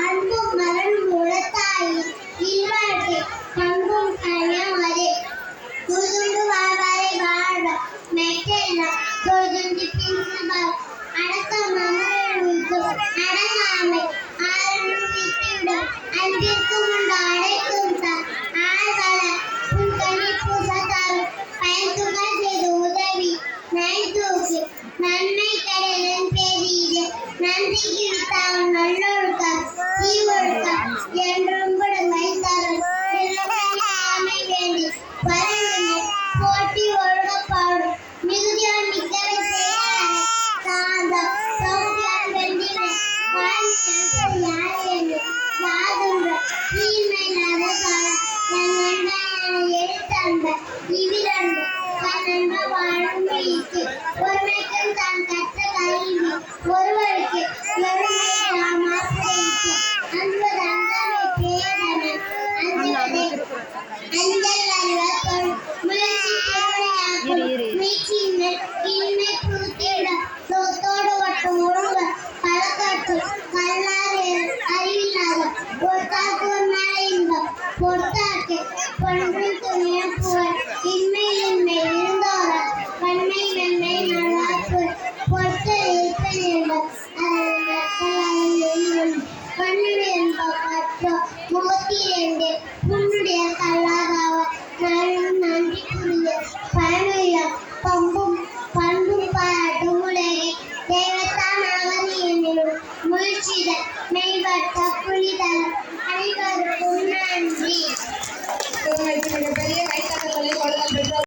அன்பும் மரண் உளத்தாயி இல்வாழ்க்கை பங்கும் கணவரே குதுண்டு வாவாரை வாழ மெட்டெல்லாம் கொதுண்டு பின்சுபார் அடக்க மமரழுது அடங்காமை ஆரண்டு எழுத்தன்ப இவிரண்டு வாழும் ஒரு பேருக்கு அல்லாதாவர் நாளும் நன்றி புரிய பயனுள்ள பம்பும் பண்பும் பாராட்டும் உலகை தெய்வத்தான் அவர் என்னும் முயற்சிதல் மேம்பட்ட புரிதல்